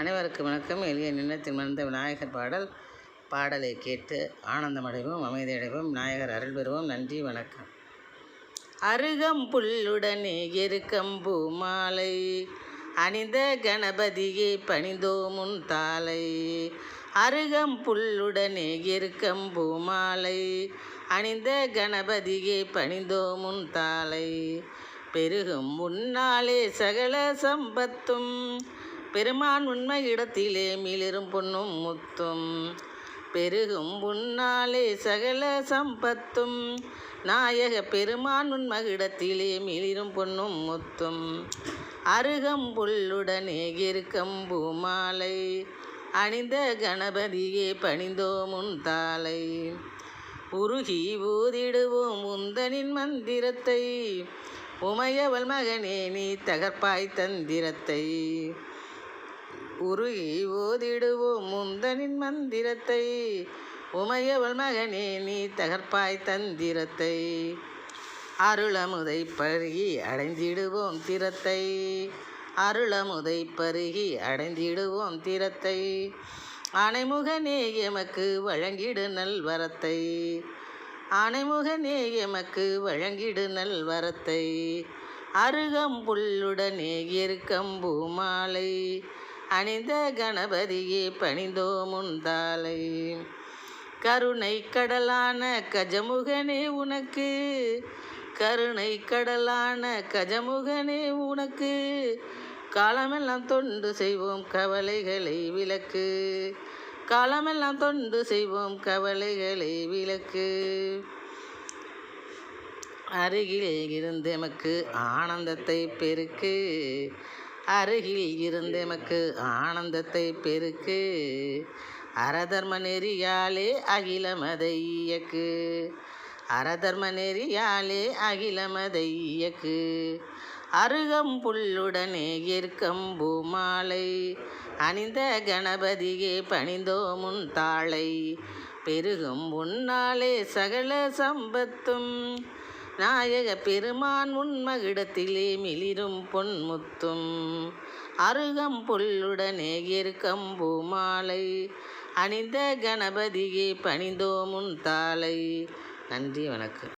அனைவருக்கும் வணக்கம். எளிய நின்னத்தில் மறந்த விநாயகர் பாடல் பாடலை கேட்டு ஆனந்தமடைவோம் அமைதியடைவோம் விநாயகர் அருள் பெறுவோம். நன்றி வணக்கம். அருகம் புல்லுடனே எருக்கம்பூ மாலை அணிந்த கணபதியை பணிந்தோமுன் முன் தாளை அருகம் புல்லுடனே எருக்கம்பூ மாலை அணிந்த கணபதியை பணிந்தோமுன் முன் பெருகும் முன்னாலே சகல சம்பத்தும் பெருமான் உண்மை இடத்திலே மிளிரும் பொன்னும் முத்தும். பெருகும் உன்னாலே சகல சம்பத்தும். நாயக பெருமான் உண்மகிடத்திலே மிளிரும் பொன்னும் முத்தும். அருகம் புல்லுடனே இருக்கும் பூமாலை. அணிந்த கணபதியே பணிந்தோம் உன் தாளை. உருகி ஊதிடுவோம் முந்தனின் மந்திரத்தை. உமையவள் மகனே நீ தகர்ப்பாய் தந்திரத்தை. உருகி ஓதிடுவோம் முந்தனின் மந்திரத்தை. உமையவள் மகனே நீ தகர்ப்பாய் தந்திரத்தை. அருளமுதை பருகி அடைந்திடுவோம் திறத்தை. அருளமுதை பருகி அடைந்திடுவோம் திறத்தை. அணைமுகனே எமக்கு வழங்கிடு நல்வரத்தை. அணைமுகனே எமக்கு வழங்கிடு நல்வரத்தை. அருகம்புல்லுடனே இருக்கம்பூ மாலை. அணிந்த கணபதியே பணிந்தோ முந்தாலை கருணை கடலான கஜமுகனே உனக்கு. கருணை கடலான கஜமுகனே உனக்கு. காலமெல்லாம் தொண்டு செய்வோம் கவலைகளை விளக்கு. காலமெல்லாம் தொண்டு செய்வோம் கவலைகளை விளக்கு. அருகில் இருந்தெமக்கு ஆனந்தத்தை பெருக்கு. அருகில் இருந்து எமக்கு ஆனந்தத்தை பெருக்கு. அறதர்ம நெறியாலே அகிலமதை இயக்கு. அறதர்ம நெறியாலே அகிலமதை இயக்கு. அருகம் புல்லுடனே ஏற்கம் பூமாலை. அணிந்த கணபதியே பணிந்தோ முன் தாளை. பெருகும் உன்னாலே சகல சம்பத்தும். நாயக பெருமான் உண்மகிடத்திலே மிளிரும் பொன்முத்தும். அருகம் புல்லுடனே இருக்கும் பூமாலை. அணிந்த கணபதியே பணிந்தோமுன் தாளை. நன்றி வணக்கம்.